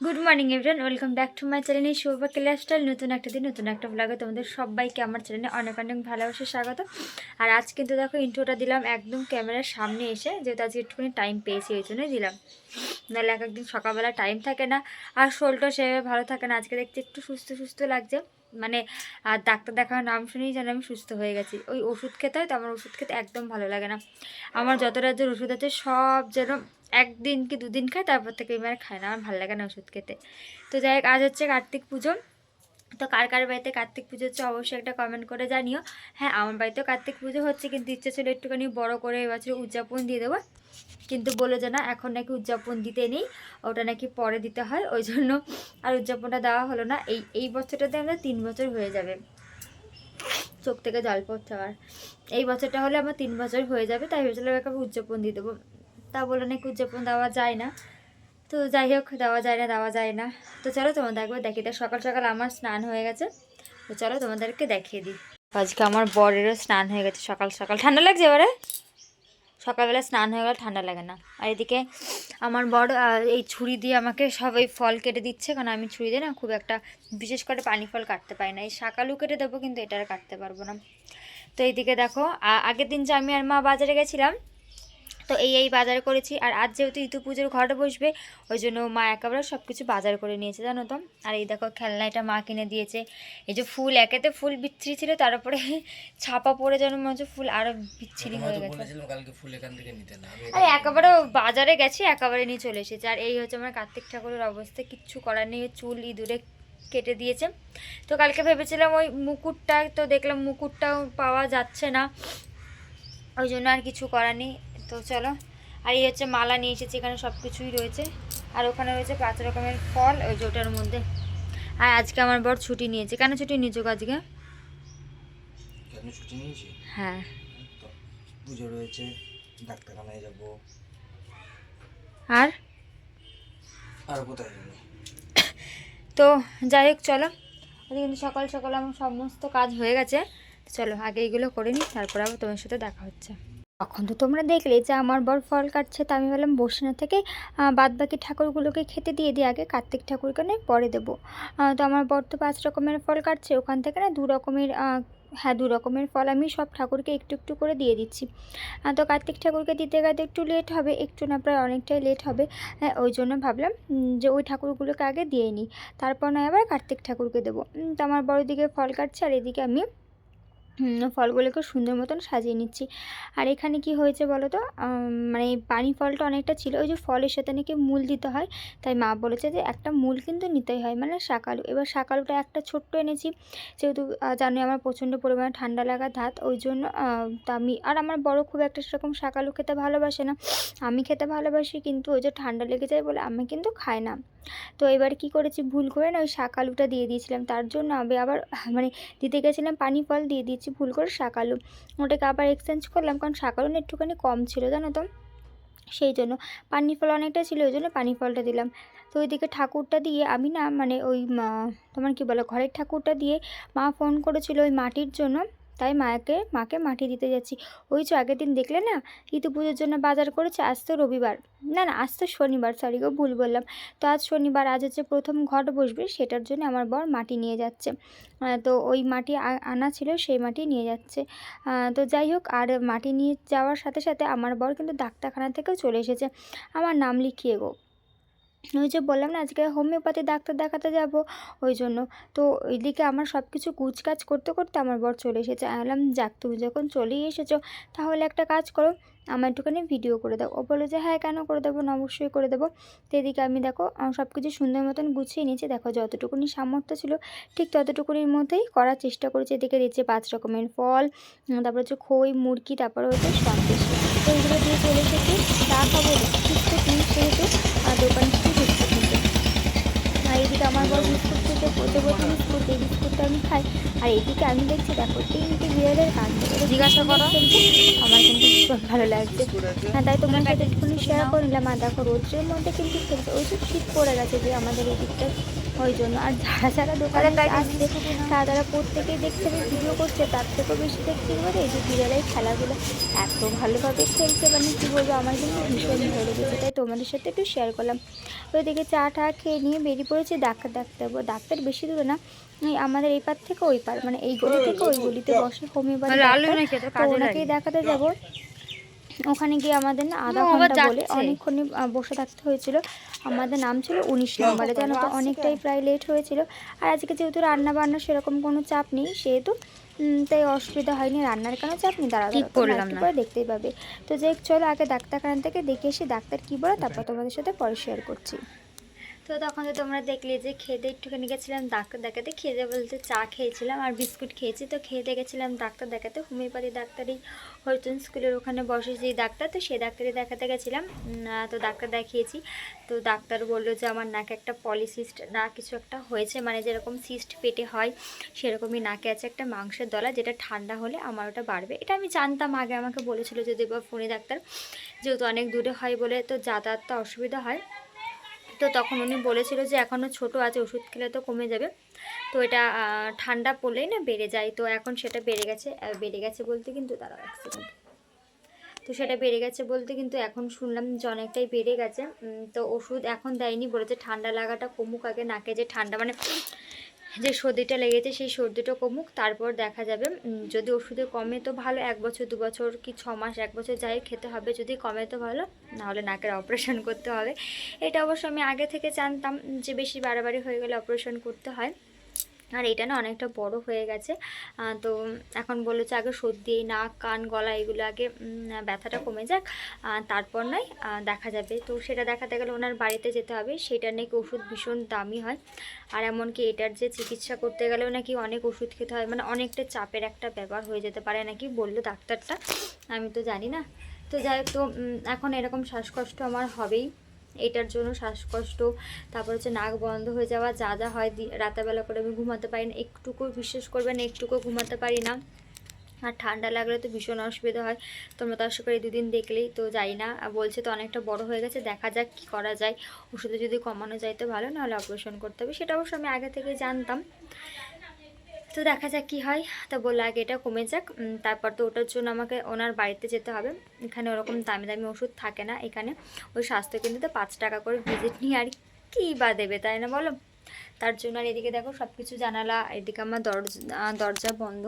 Good morning everyone welcome back to my channel এই Shobha lifestyle নতুন একটা দিন, নতুন একটা ব্লগে তোমাদের সবাইকে আমার চ্যানেলে অনেক অনেক ভালোবাসে, স্বাগত। আর আজ কিন্তু দেখো ইন্ট্রোটা দিলাম একদম ক্যামেরার সামনে এসে, যেহেতু আজকে একটুখানি টাইম পেয়েছি, ওই জন্যই দিলাম। নাহলে এক একদিন সকালবেলা টাইম থাকে না, আর শোলটা সেভাবে ভালো থাকে না। আজকে দেখতে একটু সুস্থ সুস্থ লাগছে। মানে আর ডাক্তার দেখার নাম শুনেই যেন আমি সুস্থ হয়ে গেছি। ওই ওষুধ খেতে হয় তো আমার ওষুধ খেতে একদম ভালো লাগে না। আমার যত রাজ্যের ওষুধ আছে সব যেন একদিন কি দুদিন খায়, তারপর থেকে এবার খায় না। আমার ভালো লাগে না ওষুধ খেতে। তো যাই আজ হচ্ছে কার্তিক পুজো তো কার কার বাড়িতে কার্তিক পুজো হচ্ছে অবশ্যই একটা কমেন্ট করে জানিও। হ্যাঁ আমার বাড়িতেও কার্তিক পুজো হচ্ছে, কিন্তু ইচ্ছে ছিল একটুখানি বড় করে এবছর উদযাপন দিয়ে দেবো। কিন্তু বলে যে না, এখন নাকি উদযাপন দিতে নেই, ওটা নাকি পরে দিতে হয়। ওই জন্য আর উদযাপনটা দেওয়া হলো না। এই এই বছরটাতে আমরা তিন বছর হয়ে যাবে। চোখ থেকে জল পড়ছে আবার। এই বছরটা হলে আমার তিন বছর হয়ে যাবে, তাই ভেবেছিলাম একবার উদযাপন দিয়ে দেবো। তা বলে নাকি উদযাপন দেওয়া যায় না। তো যাই হোক, দেওয়া যায় না, দেওয়া যায় না। তো চলো তোমাদের একবার দেখি। দেখ সকাল সকাল আমার স্নান হয়ে গেছে। তো চলো তোমাদেরকে দেখিয়ে দিই। আজকে আমার বরেরও স্নান হয়ে গেছে সকাল সকাল। ঠান্ডা লাগছে এবারে? সকালবেলা স্নান হয়ে গেলে ঠান্ডা লাগে না। আর এদিকে আমার বড় এই ছুরি দিয়ে আমাকে সব এই ফল কেটে দিচ্ছে। কারণ আমি ছুরি দিয়ে না খুব একটা বিশেষ করে পানি ফল কাটতে পারি না। এই শাকালু কেটে দেবো কিন্তু এটা আর কাটতে পারব না। তো এইদিকে দেখো আগের দিন যে আমি আর মা বাজারে গেছিলাম তো এই এই বাজার করেছি। আর আজ যেহেতু ইতু পুজোর ঘরে বসবে ওই জন্য মা একেবারে সব কিছু বাজার করে নিয়েছে জানো তো। আর এই দেখো খেলনা এটা মা কিনে দিয়েছে। এই যে ফুল একেতে ফুল বিচ্ছিরি ছিল তার উপরে ছাপা পড়ে যেন মনে হচ্ছে ফুল আরও বিচ্ছিরি হয়ে গেছে। আরে একেবারে বাজারে গেছি একেবারে নিয়ে চলে এসেছে। আর এই হচ্ছে আমার কার্তিক ঠাকুরের অবস্থা কিচ্ছু করার নেই চুল ইঁদুরে কেটে দিয়েছে। তো কালকে ভেবেছিলাম ওই মুকুটটা তো দেখলাম মুকুটটাও পাওয়া যাচ্ছে না ওই জন্য আর কিছু করার নেই। তো চলো আর এই হচ্ছে মালা নিয়ে এসেছি এখানে সব কিছুই রয়েছে। আর ওখানে রয়েছে পাঁচ রকমের ফল ওই যে ওটার মধ্যে। আর আজকে আমার বর ছুটি নিয়েছে। কেন ছুটি নিয়েছো আজকে? ছুটি নিয়েছি? হ্যাঁ। তো পুজো রয়েছে ডাক্তারখানায় যাব। আর? আর কোথায় যাব? তো যাই হোক চলো। কিন্তু সকাল সকাল আমার সমস্ত কাজ হয়ে গেছে। চলো আগে এইগুলো করে নিই তারপর আবার তোমার সাথে দেখা হচ্ছে। এখন তো তোমরা দেখলে যে আমার বর ফল কাটছে, তা আমি বললাম, বসে না থেকে বাদ বাকি ঠাকুরগুলোকে খেতে দিয়ে দিই আগে, কার্তিক ঠাকুরকে নয় পরে দেবো। তো আমার বর তো পাঁচ রকমের ফল কাটছে, ওখান থেকে না দু রকমের হ্যাঁ দু রকমের ফল আমি সব ঠাকুরকে একটু একটু করে দিয়ে দিচ্ছি। তো কার্তিক ঠাকুরকে দিতে গেলে একটু লেট হবে, একটু না প্রায় অনেকটাই লেট হবে। হ্যাঁ ওই জন্য ভাবলাম যে ওই ঠাকুরগুলোকে আগে দিয়ে নিই, তারপর নয় আবার কার্তিক ঠাকুরকে দেবো। তো আমার বড় দিকে ফল কাটছে, আর এদিকে আমি ফলগুলোকে সুন্দর মতন সাজিয়ে নিচ্ছি। আর এখানে কি হয়েছে বলো তো মানে পানি ফলটা অনেকটা ছিল, ওই যে ফলের সাথে নাকি মূল দিতে হয়। তাই মা বলেছে যে একটা মূল কিন্তু নিতেই হয় মানে শাকালু। এবার শাকালুটা একটা ছোট্ট এনেছি, যেহেতু জানোই আমার প্রচণ্ড পরিমাণে ঠান্ডা লাগা ধাত, ওই জন্য আমি, আর আমার বড় খুব একটা সেরকম শাকালু খেতে ভালোবাসে না। আমি খেতে ভালোবাসি, কিন্তু ওই যে ঠান্ডা লেগে যায় বলে আমি কিন্তু খাই না। তো এবার কি করেছি? ভুল করে না ওই শাকালুটা দিয়ে দিয়েছিলাম। তার জন্য আমি আবার মানে দিতে গেছিলাম পানি ফল দিয়ে দিয়েছি ভুল করে শাকালু ওটাকে আবার এক্সচেঞ্জ করলাম কারণ শাকালু না একটুখানি কম ছিল, জানো তো? সেই জন্য পানি ফল অনেকটা ছিল, ওই জন্য পানি ফলটা দিলাম। তো ওইদিকে ঠাকুরটা দিয়ে আমি না মানে ওই তোমার কি বলে, ঘরের ঠাকুরটা দিয়ে মা ফোন করেছিল ওই মাটির জন্য। তাই মাকে মাকে মাটি দিতে যাচ্ছি। ওই যে আগের দিন দেখলে না ইতু পুজোর জন্য বাজার করেছে, আজ তো রবিবার। না না, আজ তো শনিবার সরি গো, ভুল বললাম। তো আজ শনিবার, আজ হচ্ছে প্রথম ঘট বসবে, সেটার জন্য আমার বর মাটি নিয়ে যাচ্ছে। তো ওই মাটি আনা ছিল, সেই মাটি নিয়ে যাচ্ছে। তো যাই হোক, আর মাটি নিয়ে যাওয়ার সাথে সাথে আমার বর কিন্তু ডাক্তারখানা থেকেও চলে এসেছে। আমার নাম লিখিয়ে গো। ওই যে বললাম না, আজকে হোমিওপ্যাথি ডাক্তার দেখাতে যাব, ওই জন্য। তো ওইদিকে আমার সব কিছু কুচকাজ করতে করতে আমার বর চলে এসেছে। আমি বললাম, যাক, তুমি যখন চলেই এসেছ, তাহলে একটা কাজ করো আমার একটুখানি ভিডিও করে দাও। ও বলে যে হ্যাঁ কেন করে দেবো না? অবশ্যই করে দেবো। তো এদিকে আমি দেখো সব কিছু সুন্দর মতন গুছিয়ে নিয়েছি। দেখো, যতটুকুনি সামর্থ্য ছিল, ঠিক ততটুকুনির মধ্যেই করার চেষ্টা করেছি। এদিকে দিয়েছে পাঁচ রকমের ফল তারপর হচ্ছে খই, মুরগি, তারপরে হচ্ছে সন্দেশ। তো এগুলো দিয়ে চলে এসেছি। চা খাব বিস্কুট নিই সেহেতু আর দোকান থেকে বিস্কুট নিতে আর এদিকে আমার বড় বিস্কুট খেতে প্রতি প্রতি বিস্কুট এই বিস্কুটটা আমি খাই। আর এদিকে আমি দেখছি দেখো তিনটে বিড়ালের কাজ জিজ্ঞাসা করো। আমার কিন্তু ভীষণ ভালো লাগছে। হ্যাঁ তাই তোমার সাথে একটুখানি শেয়ার করে নিলাম আর দেখো রোদ্রের মধ্যে কিন্তু খেলছে। ওই যে শীত পড়ে গেছে যে আমাদের এদিকটা দিকটা ওই জন্য। আর যারা যারা দোকানে আসছে তারা তারা প্রত্যেকেই দেখছে আমি ভিডিও করছে তার থেকেও বেশি দেখতে পারে এই যে বিড়ালের খেলাগুলো এত ভালোভাবে খেলছে মানে কী বলব আমার কিন্তু ভীষণ ভালো লেগেছে। তাই তোমাদের সাথে একটু শেয়ার করলাম। ওইদিকে চা টা খেয়ে নিয়ে বেরিয়ে পড়েছে ডাক্তার ডাক্তার ডাক্তার বেশি দূরে না আমাদের এই পার থেকে ওই পার মানে এই গলি থেকে ওই গলিতে বসে হোমিওপ্যাথি। ওনাকেই দেখাতে যাব। ওখানে গিয়ে আমাদের না আধা ঘণ্টা বলে অনেকক্ষণই বসে থাকতে হয়েছিল। আমাদের নাম ছিল উনিশ নম্বরে। জানো তো অনেকটাই প্রায় লেট হয়েছিল। আর আজকে যেহেতু রান্না বান্না সেরকম কোনো চাপ নেই সেহেতু উম, তাই অসুবিধা হয়নি। রান্নার কোনো চাপ নেই। দাঁড়া। পরে দেখতেই পাবে। তো যাই হোক, চলো আগে ডাক্তারখানা থেকে দেখে এসে ডাক্তার কী বলে তারপর তোমাদের সাথে পরে শেয়ার করছি। তো তখন তো তোমরা দেখলে যে খেতে একটুখানি গেছিলাম, ডাক্তার দেখাতে। খেতে বলতে চা খেয়েছিলাম আর বিস্কুট খেয়েছি। তো খেতে গেছিলাম ডাক্তার দেখাতে, হোমিওপ্যাথি ডাক্তারই হরিচন স্কুলের ওখানে বসে যেই ডাক্তার। তো সেই ডাক্তারই দেখাতে গেছিলাম। তো ডাক্তার দেখিয়েছি। তো ডাক্তার বলল যে আমার নাকে একটা পলিসিস্ট, না, কিছু একটা হয়েছে মানে যেরকম সিস্ট পেটে হয়, সেরকমই নাকে আছে একটা মাংসের দলা, যেটা ঠান্ডা হলে আমার ওটা বাড়বে। এটা আমি জানতাম আগে, আমাকে বলেছিল যদি বা ফোনে ডাক্তার। যেহেতু অনেক দূরে হয় বলে তো যাতায়াতটা অসুবিধা হয়। তো তখন উনি বলেছিল যে এখনও ছোট আছে, ওষুধ খেলে তো কমে যাবে। তো এটা ঠান্ডা পড়লেই না বেড়ে যায়। তো এখন সেটা বেড়ে গেছে বেড়ে গেছে বলতে কিন্তু তারা অ্যাক্সিডেন্ট তো সেটা বেড়ে গেছে বলতে কিন্তু এখন শুনলাম যে অনেকটাই বেড়ে গেছে। তো ওষুধ এখন দেয়নি, বলেছে ঠান্ডা লাগাটা কমুক আগে, নাকে যে ঠান্ডা মানে যে সর্দিটা লেগেছে সেই সর্দিটা কমুক, তারপর দেখা যাবে। যদি ওষুধে কমে তো ভালো, এক বছর, দু বছর কি ছ মাস, এক বছর যাই খেতে হবে, যদি কমে তো ভালো, নাহলে নাকের অপারেশন করতে হবে। এটা অবশ্য আমি আগে থেকে জানতাম যে বেশি বাড়াবাড়ি হয়ে গেলে অপারেশন করতে হয়। আর এটা না অনেকটা বড় হয়ে গেছে। তো এখন বলেছে আগে সর্দি নাক, কান, গলা এগুলো আগে ব্যথাটা কমে যাক তারপর নয় দেখা যাবে। তো সেটা দেখাতে গেলে ওনার বাড়িতে যেতে হবে। সেটার নাকি ওষুধ ভীষণ দামি হয়। আর এমনকি এটার যে চিকিৎসা করতে গেলেও নাকি অনেক ওষুধ খেতে হয়। মানে অনেকটা চাপের একটা ব্যাপার হয়ে যেতে পারে নাকি বলল ডাক্তারটা, আমি তো জানি না। তো যাই তো এখন এরকম শ্বাসকষ্ট আমার হবেই। এটার জন্য শ্বাসকষ্ট, তারপর হচ্ছে নাক বন্ধ হয়ে যাওয়া, যা যা হয় রাতেরবেলা করে আমি ঘুমাতে পারি না। একটুকু বিশ্বাস করবেন একটুকু ঘুমাতে পারি না। আর ঠান্ডা লাগলে তো ভীষণ অসুবিধা হয়। তোমরা তো আশা করি দুদিন দেখলেই তো যাই না। বলছে তো অনেকটা বড় হয়ে গেছে, দেখা যাক কী করা যায়। ওষুধে যদি কমানো যায় তো ভালো, নাহলে অপারেশন করতে হবে। সেটা অবশ্য আমি আগে থেকে জানতাম। তো দেখা যাক কী হয়। তা বলল আগে এটা কমে যাক তারপর তো ওটার জন্য আমাকে ওনার বাড়িতে যেতে হবে। এখানে ওরকম দামি দামি ওষুধ থাকে না এখানে। ওই স্বাস্থ্য কেন্দ্রে পাঁচ টাকা করে ভিজিট নিয়ে আর কী বা দেবে তাই না বলো? তার জন্য আর এদিকে দেখো সব কিছু জানালা, এদিকে আমার দরজা দরজা বন্ধ।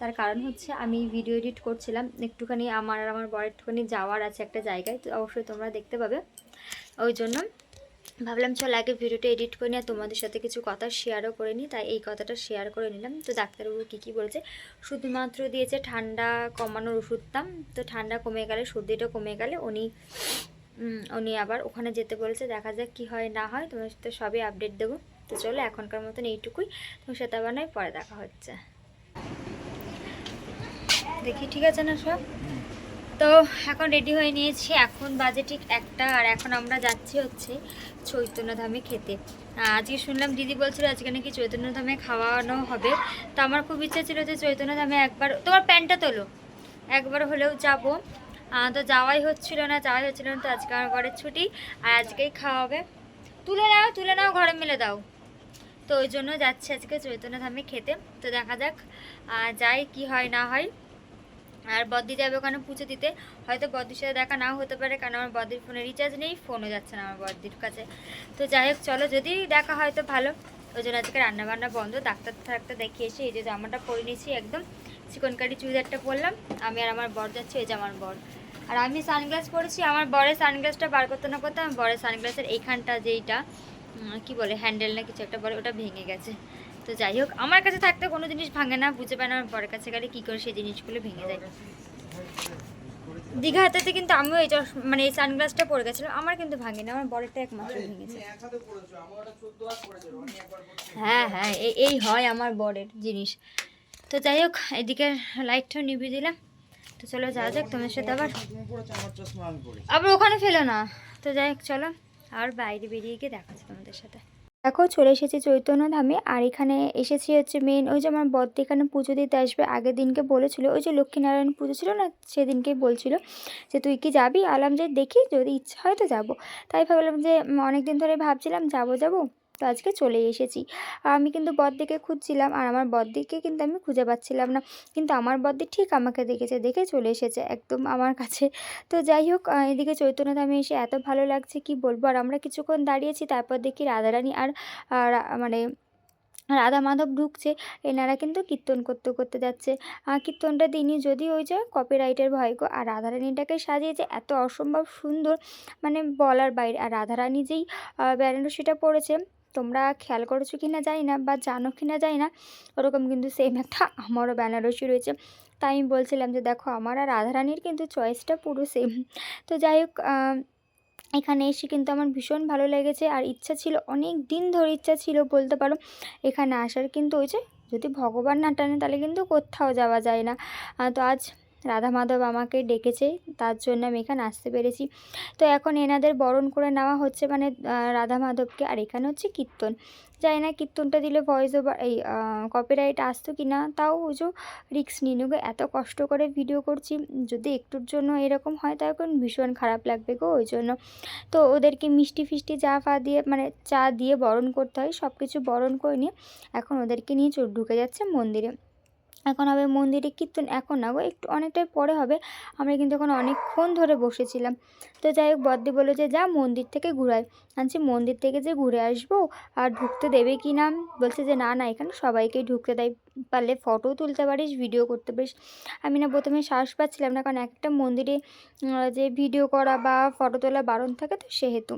তার কারণ হচ্ছে আমি ভিডিও এডিট করছিলাম, একটুখানি আমার আর আমার বর একটুখানি যাওয়ার আছে একটা জায়গায়, তো অবশ্যই তোমরা দেখতে পাবে। ওই জন্য ভাবলাম চল আগে ভিডিওটা এডিট করে নিয়ে তোমাদের সাথে কিছু কথা শেয়ারও করে নিই। তাই এই কথাটা শেয়ার করে নিলাম। তো ডাক্তারবাবু কী কী বলেছে? শুধুমাত্র দিয়েছে ঠান্ডা কমানোর ওষুধটা তো ঠান্ডা কমে গেলে, সর্দিটা কমে গেলে উনি উনি আবার ওখানে যেতে বলেছে, দেখা যাক কী হয়, না হয়। তোমার সাথে সবই আপডেট দেবো। তো চলো এখনকার মতন এইটুকুই। তোমার সাথে আবার নয়, পরে দেখা হচ্ছে। দেখি, ঠিক আছে না সব? তো এখন রেডি হয়ে নিয়েছি। এখন বাজে ঠিক একটা, আর এখন আমরা যাচ্ছি হচ্ছে চৈতন্যধামে খেতে। আজকে শুনলাম দিদি বলছিল আজকে নাকি চৈতন্যধামে খাওয়ানো হবে। তো আমার খুব ইচ্ছা ছিল যে চৈতন্যধামে একবার, তোমার প্যান্টটা তোলো। একবার হলেও যাব। তো যাওয়াই হচ্ছিল না, যাওয়াই হচ্ছিল না, তো আজকে আমার ঘরের ছুটি, আর আজকেই খাওয়া হবে তুলে নাও তুলে নাও, ঘরে মিলে দাও। তো ওই জন্য যাচ্ছি আজকে চৈতন্যধামে খেতে। তো দেখা যাক যাই কি হয়, না হয়। আর বদ্দি যাবে ওখানে পুজো দিতে। হয়তো বদ্দির সাথে দেখা নাও হতে পারে, কারণ আমার বদ্দির ফোনে রিচার্জ নেই, ফোনও যাচ্ছে না আমার বদ্দির কাছে। তো যাই হোক, চলো যদি দেখা হয় তো ভালো। ওই জন্য আজকে রান্নাবান্না বন্ধ। ডাক্তার ডাক্তার দেখিয়ে এসে এই যে জামাটা পরে নিয়েছি একদম। চিকন কাটি চুড়িদারটা পরলাম। আমি আর আমার বর যাচ্ছি, এই যে আমার বর। আর আমি সানগ্লাস পরেছি, আমার বরের সানগ্লাসটা বার করতে না করতে আমার বরের সানগ্লাসের এইখানটা যেইটা কি বলে হ্যান্ডেল না কিছু একটা বলে ওটা ভেঙে গেছে। তো যাই হোক, আমার কাছে থাকতে কোনো জিনিস ভাঙে না, বুঝে পায় না আমার বরের কাছে গেলে কী করে সেই জিনিসগুলো ভেঙে যায়। দীঘা হাতাতে কিন্তু আমিও এই মানে এই সানগ্লাসটা পরে গেছিলাম, আমার কিন্তু ভাঙেনি, আমার বরেরটা একমাত্র ভেঙেছে। হ্যাঁ হ্যাঁ এই হয় আমার বরের জিনিস। তো যাই হোক, এদিকে লাইটটাও নিভিয়ে দিলাম। তো চলো যাওয়া যাক, তোমার সাথে আবার আবার ওখানে ফেলো না। তো যাই হোক, চলো, আর বাইরে বেরিয়ে গিয়ে দেখাচ্ছি তোমাদের সাথে। দেখো চলে এসেছি চৈতন্য ধামে আর এখানে এসেছি হচ্ছে মেন ওই যে আমার বদ্দি এখানে পুজো দিতে আসবে, আগের দিনকে বলেছিল, ওই যে লক্ষ্মীনারায়ণ পুজো ছিল না, সেদিনকেই বলছিল যে তুই কি যাবি? আলাম যে দেখি, যদি ইচ্ছা হয় তো যাব। তাই ভাবলাম যে অনেক দিন ধরে ভাবছিলাম যাব যাব। তো আজকে চলে এসেছি। আমি কিন্তু বদ্দিকে খুঁজছিলাম আর আমার বদ্দিকে কিন্তু আমি খুঁজে পাচ্ছিলাম না। কিন্তু আমার বদ্দি ঠিক আমাকে দেখেছে, দেখে চলে এসেছে একদম আমার কাছে। তো যাই হোক এদিকে চৈতন্য ধামে এসে এত ভালো লাগছে কি বলব? আর আমরা কিছুক্ষণ দাঁড়িয়েছি, তারপর দেখি রাধারানী আর মানে রাধা মাধব ঢুকছে। এনারা কিন্তু কীর্তন করতে করতে যাচ্ছে। কীর্তনটা দিনই যদি ওই যে কপিরাইটের ভয় গো। আর রাধারানীটাকে সাজিয়েছে এত অসম্ভব সুন্দর মানে বলার বাইরে। আর রাধারানী যেই বেনারসিটা পরেছে তোমরা খেয়াল করেছ কি না জানি না বা জানো কি না জানি না। ওরকম কিন্তু সেম একটা আমারও বেনারসি রয়েছে। তাই আমি বলছিলাম যে দেখো, আমার আর রাধারানীর কিন্তু চয়েসটা পুরো সেম তো যাই হোক এখানে এসে কিন্তু আমার ভীষণ ভালো লেগেছে। আর ইচ্ছা ছিল, অনেক দিন ধরে ইচ্ছা ছিল বলতে পারো। এখানে আসার কিন্তু ওই যে, যদি ভগবান না টানে তাহলে কিন্তু কোথাও যাওয়া যায় না। তো আজ রাধা মাধব আমাকে ডেকেছে, তার জন্য আমি এখানে আসতে পেরেছি। তো এখন এনাদের বরণ করে নেওয়া হচ্ছে মানে রাধা মাধবকে আর এখানে হচ্ছে কীর্তন। জানি না কীর্তনটা দিলে ভয়েস ওভার এই কপিরাইট আসতো কি না তাও ওই যে রিক্স নিয়ে নেব। এত কষ্ট করে ভিডিও করছি, যদি একটুর জন্য এরকম হয় তখন ভীষণ খারাপ লাগবে গো ওই জন্য। তো ওদেরকে মিষ্টি ফিষ্টি চা ফা দিয়ে মানে চা দিয়ে বরণ করতে হয় সব কিছু বরণ করে নিয়ে এখন ওদেরকে নিয়ে ঢুকে যাচ্ছে মন্দিরে। এখন হবে মন্দিরে কীর্তন, এখন না গো, একটু অনেকটাই পরে হবে। আমরা কিন্তু এখন অনেকক্ষণ ধরে বসেছিলাম। তো যাই হোক, বদ্দি বলল যে, যা, মন্দির থেকে ঘুরায় আনছি, মন্দির থেকে যে ঘুরে আসব আর ঢুকতে দেবে কি না? বলছে যে, না না, এখানে সবাইকেই ঢুকতে দেয়। পারলে ফটোও তুলতে পারিস ভিডিও করতে পারিস। আমি না প্রথমে সাহস পাচ্ছিলাম না, কারণ একটা মন্দিরে যে ভিডিও করা বা ফটো তোলা বারণ থাকে তো সেহেতু।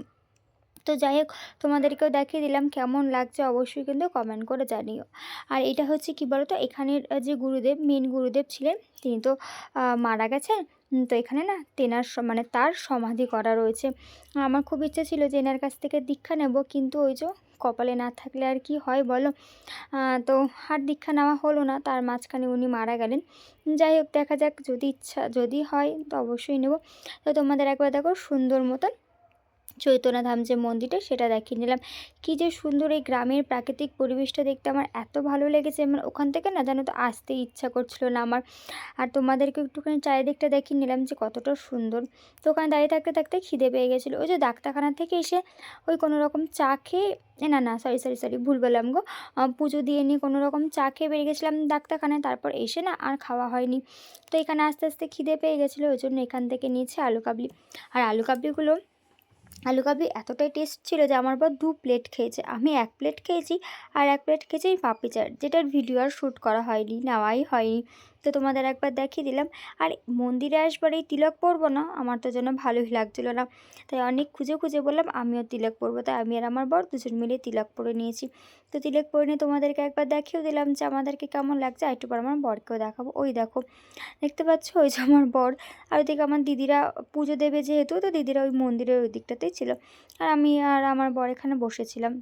তো যাই হোক, তোমাদেরকেও দেখিয়ে দিলাম কেমন লাগছে অবশ্যই কিন্তু কমেন্ট করে জানিও। আর এটা হচ্ছে কি বলো তো এখানের যে গুরুদেব মেন গুরুদেব ছিলেন, তিনি তো মারা গেছেন। তো এখানে না, তেনার মানে তার সমাধি করা রয়েছে। আমার খুব ইচ্ছে ছিল যে এনার কাছ থেকে দীক্ষা নেব, কিন্তু ওই যে কপালে না থাকলে আর কি হয় বলো? তো আর দীক্ষা নেওয়া হলো না, তার মাঝখানে উনি মারা গেলেন। যাই হোক, দেখা যাক যদি ইচ্ছা, যদি হয়, তো অবশ্যই নেব। তো তোমাদের একবার দেখো, সুন্দর মতন চৈতন্যধাম যে মন্দিরটা, সেটা দেখিয়ে নিলাম। কী যে সুন্দর এই গ্রামের প্রাকৃতিক পরিবেশটা দেখতে আমার এত ভালো লেগেছে। মানে ওখান থেকে না জানো তো আসতে ইচ্ছা করছিল না আমার। আর তোমাদেরকে একটুখানি চারিদিকটা দেখিয়ে নিলাম যে কতটা সুন্দর। তো ওখানে দাঁড়িয়ে থাকতে থাকতে খিদে পেয়ে গেছিল। ওই যে ডাক্তারখানা থেকে এসে ওই কোনো রকম চা খেয়ে না না সরি সরি সরি ভুল বললাম গো। পুজো দিয়ে নিয়ে কোনো রকম চা খেয়ে বেরিয়ে গেছিলাম ডাক্তারখানায়। তারপর এসে না আর খাওয়া হয়নি। তো এখানে আস্তে আস্তে খিদে পেয়ে গেছিল। ওই জন্য এখান থেকে নিয়েছি আলু কাবলি। আর আলু কাবলিগুলো আলু কাবলি এতটাই টেস্ট ছিল যে আমার পর দু প্লেট খেয়েছে। আমি এক প্লেট খেয়েছি আর এক প্লেট খেয়েছি পাপড়ি চাট, যেটার ভিডিও আর শ্যুট করা হয়নি, নেওয়াই হয়নি। তো তোমাদের একবার দেখিয়ে দিলাম। আর মন্দিরে আসবার এই তিলক পরবো না, আমার তো যেন ভালোই লাগছিল না। তাই অনেক খুঁজে খুঁজে বললাম, আমিও তিলক পরবো। তাই আমি আর আমার বর দুজন মিলে তিলক পরে নিয়েছি। তো তিলক পরে নিয়ে তোমাদেরকে একবার দেখিয়েও দিলাম যে আমাদেরকে কেমন লাগছে। একটু পর আমার বরকেও দেখাবো। ওই দেখো, দেখতে পাচ্ছ? ওই যে আমার বর। আর ওইদিকে আমার দিদিরা পুজো দেবে যেহেতু, তো দিদিরা ওই মন্দিরের ওই দিকটাতেই ছিল। আর আমি আর আমার বর এখানে বসেছিলাম।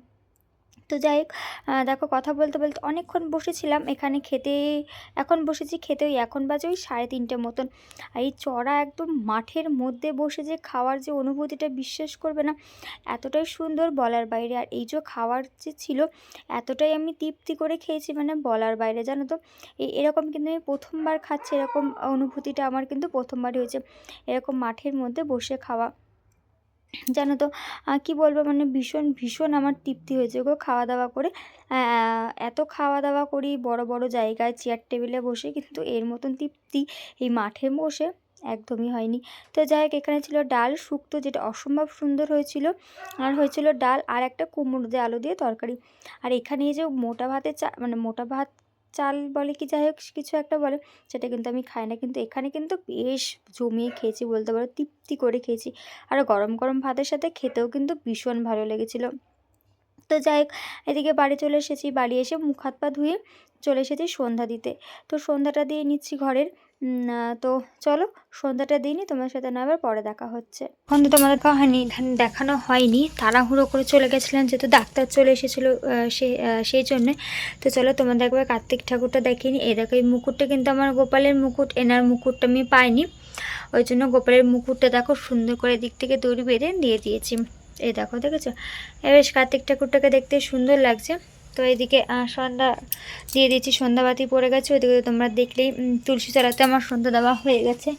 তো যাই হোক দেখো কথা বলতে বলতে অনেকক্ষণ বসেছিলাম। এখানে খেতে, এখন বসেছি খেতে ওই এখন বাজে ওই সাড়ে তিনটে মতন। আর এই চড়া একদম মাঠের মধ্যে বসে যে খাওয়ার যে অনুভূতিটা বিশ্বাস করবে না, এতটাই সুন্দর বলার বাইরে। আর এই যে খাওয়ার যে ছিল, এতটাই আমি তৃপ্তি করে খেয়েছি মানে বলার বাইরে, জানো তো? এরকম কিন্তু আমি প্রথমবার খাচ্ছি, এরকম অনুভূতিটা আমার কিন্তু প্রথমবারই হয়েছে, এরকম মাঠের মধ্যে বসে খাওয়া। জানো তো কী বলব মানে ভীষণ ভীষণ আমার তৃপ্তি হয়েছে গো খাওয়া দাওয়া করে এত খাওয়া দাওয়া করি, বড় বড় জায়গায় চেয়ার টেবিলে বসে, কিন্তু এর মতন তৃপ্তি এই মাঠে বসে একদমই হয়নি। তো যাই হোক, এখানে ছিল ডাল শুক্তো, যেটা অসম্ভব সুন্দর হয়েছিল। আর হয়েছিল ডাল আর একটা কুমড়ো দিয়ে আলু দিয়ে তরকারি। আর এখানে যে মোটা ভাতের চা মানে মোটা ভাত চাল বলে কি যাই হোক কিছু একটা বলে, সেটা কিন্তু আমি খাই না। কিন্তু এখানে কিন্তু বেশ জমিয়ে খেয়েছি বলতে পারো, তৃপ্তি করে খেয়েছি। আর গরম গরম ভাতের সাথে খেতেও কিন্তু ভীষণ ভালো লেগেছিলো। তো যাই হোক, এদিকে বাড়ি চলে এসেছি। বাড়ি এসে মুখ হাত পা ধুয়ে চলে এসেছি সন্ধ্যা দিতে। তো সন্ধ্যাটা দিয়ে নিচ্ছি ঘরের। তো চলো, সন্ধ্যাটা দিনই তোমার সাথে না আবার পরে দেখা হচ্ছে। তো তোমাদের হয়নি দেখানো হয়নি, তাড়াহুড়ো করে চলে গেছিলাম, যেহেতু ডাক্তার চলে এসেছিল সে সেই জন্যে। তো চলো, তোমাদের একবার কার্তিক ঠাকুরটা দেখিনি এই দেখো, এই মুকুটটা কিন্তু আমার গোপালের মুকুট, এনার মুকুটটা আমি পাইনি। ওই জন্য গোপালের মুকুটটা দেখো, সুন্দর করে দিক থেকে দড়ি বেঁধে দিয়ে দিয়েছি। এই দেখো, দেখেছ? এ বেশ, কার্তিক ঠাকুরটাকে দেখতে সুন্দর লাগছে। তো এইদিকে আহ, সন্ধ্যা দিয়ে দিয়েছি সন্ধ্যাবাতি পড়ে গেছে ওইদিকে তোমরা দেখলেই তুলসী তলাতে আমার সন্ধ্যা দেওয়া হয়ে গেছে।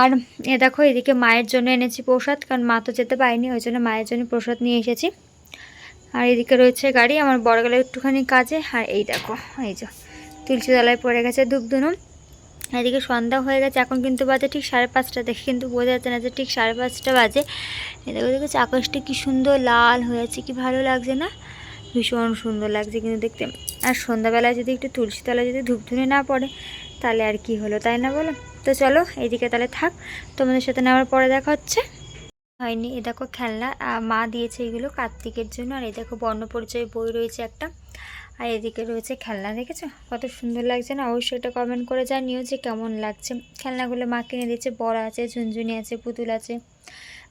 আর এ দেখো এদিকে মায়ের জন্য এনেছি প্রসাদ কারণ মা তো যেতে পারিনি ওই জন্য মায়ের জন্য প্রসাদ নিয়ে এসেছি। আর এদিকে রয়েছে গাড়ি আমার বড় গেলে একটুখানি কাজে আর এই দেখো এই যে তুলসী তলায় পড়ে গেছে ধূপ ধুনুন এদিকে সন্ধ্যা হয়ে গেছে এখন কিন্তু বাজে ঠিক সাড়ে পাঁচটা দেখে কিন্তু বোঝা যাচ্ছে না যে ঠিক সাড়ে পাঁচটা বাজে। এদিকে দেখেছি আকাশটা কি সুন্দর লাল হয়েছে কি ভালো লাগছে না? ভীষণ সুন্দর লাগছে কিন্তু দেখতে। আর সন্ধ্যাবেলায় যদি একটু তুলসী তলায় যদি ধূপধুনি না পড়ে, তাহলে আর কি হলো, তাই না বলো? তো চলো, এইদিকে তাহলে থাক, তোমাদের সাথে নেওয়ার পরে দেখা হচ্ছে। হয়নি, এ দেখো খেলনা মা দিয়েছে এগুলো কার্তিকের জন্য, আর এই দেখো বর্ণপরিচয় বই রয়েছে একটা। আর এদিকে রয়েছে খেলনা, দেখেছ? কত সুন্দর লাগছে না? অবশ্যই এটা কমেন্ট করে জানিও যে কেমন লাগছে। খেলনাগুলো মা কিনে দিয়েছে, বড় আছে, ঝুনঝুনি আছে, পুতুল আছে,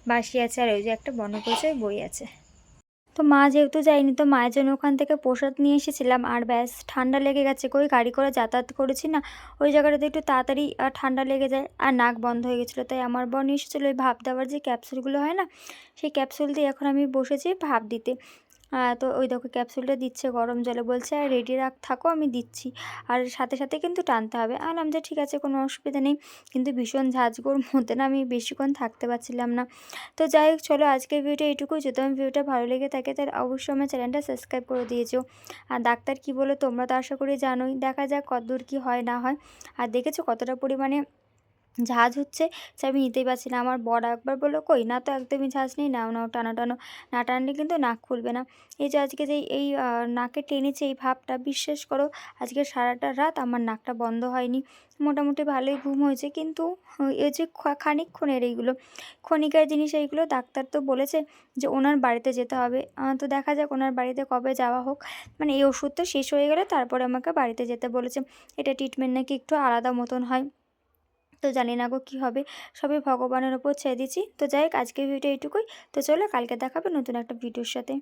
বাঁশি আছে, আর ওই যে একটা বর্ণপরিচয় বই আছে। তো মা যেহেতু যায়নি, তো মায়ের জন্য ওখান থেকে প্রসাদ নিয়ে এসেছিলাম। আর ব্যাস, ঠান্ডা লেগে গেছে কই, গাড়ি করে যাতায়াত করেছি না। ওই জায়গাটাতে একটু তাড়াতাড়ি ঠান্ডা লেগে যায় আর নাক বন্ধ হয়ে গেছিল। তাই আমার বোন এসেছিল ওই ভাব দেওয়ার যে ক্যাপসুলগুলো হয় না, সেই ক্যাপসুল দিয়ে এখন আমি বসেছি ভাব দিতে। তো ওই দেখো ক্যাপসুলটা দিচ্ছে, গরম জলে বলছে, আর রেডি রাখ, থাকো, আমি দিচ্ছি। আর সাথে সাথে কিন্তু টানতে হবে। আলাম যে ঠিক আছে, কোনো অসুবিধা নেই, কিন্তু ভীষণ ঝাঁঝগোর মধ্যে না আমি বেশিক্ষণ থাকতে পারছিলাম না। তো যাই হোক, চলো আজকের ভিডিওটা এইটুকুই যদি আমি ভিডিওটা ভালো লেগে থাকে, তাহলে অবশ্যই আমার চ্যানেলটা সাবস্ক্রাইব করে দিয়েছ আর ডাক্তার কি বলো, তোমরা তো আশা করি জানোই। দেখা যাক কতদূর কী হয়, না হয়। আর দেখেছ কতটা পরিমাণে ঝাঁজ হচ্ছে আমি নিতেই পারছি না। আমার বড় একবার বলল, কই, না তো একদমই ঝাঁজ নেই, নাও নাও, টানো টানো। না টানলে কিন্তু নাক খুলবে না। এই যে আজকে যে এই নাকে টেনেছে এই ভাবটা, বিশ্বাস করো, আজকে সারাটা রাত আমার নাকটা বন্ধ হয়নি। মোটামুটি ভালোই ঘুম হয়েছে, কিন্তু এই যে খানিকক্ষণের এইগুলো, ক্ষণিকার জিনিস এইগুলো ডাক্তার তো বলেছে যে ওনার বাড়িতে যেতে হবে। তো দেখা যাক ওনার বাড়িতে কবে যাওয়া হোক। মানে এই ওষুধটা শেষ হয়ে গেলে তারপরে আমাকে বাড়িতে যেতে বলেছে। এটা ট্রিটমেন্ট নাকি একটু আলাদা মতন হয়। তো জানি না গো কী হবে। সবই ভগবানের ওপর ছেড়ে দিচ্ছি তো যাই আজকের ভিডিও এইটুকুই। তো চলো, কালকে দেখাবে নতুন একটা ভিডিওর সাথে।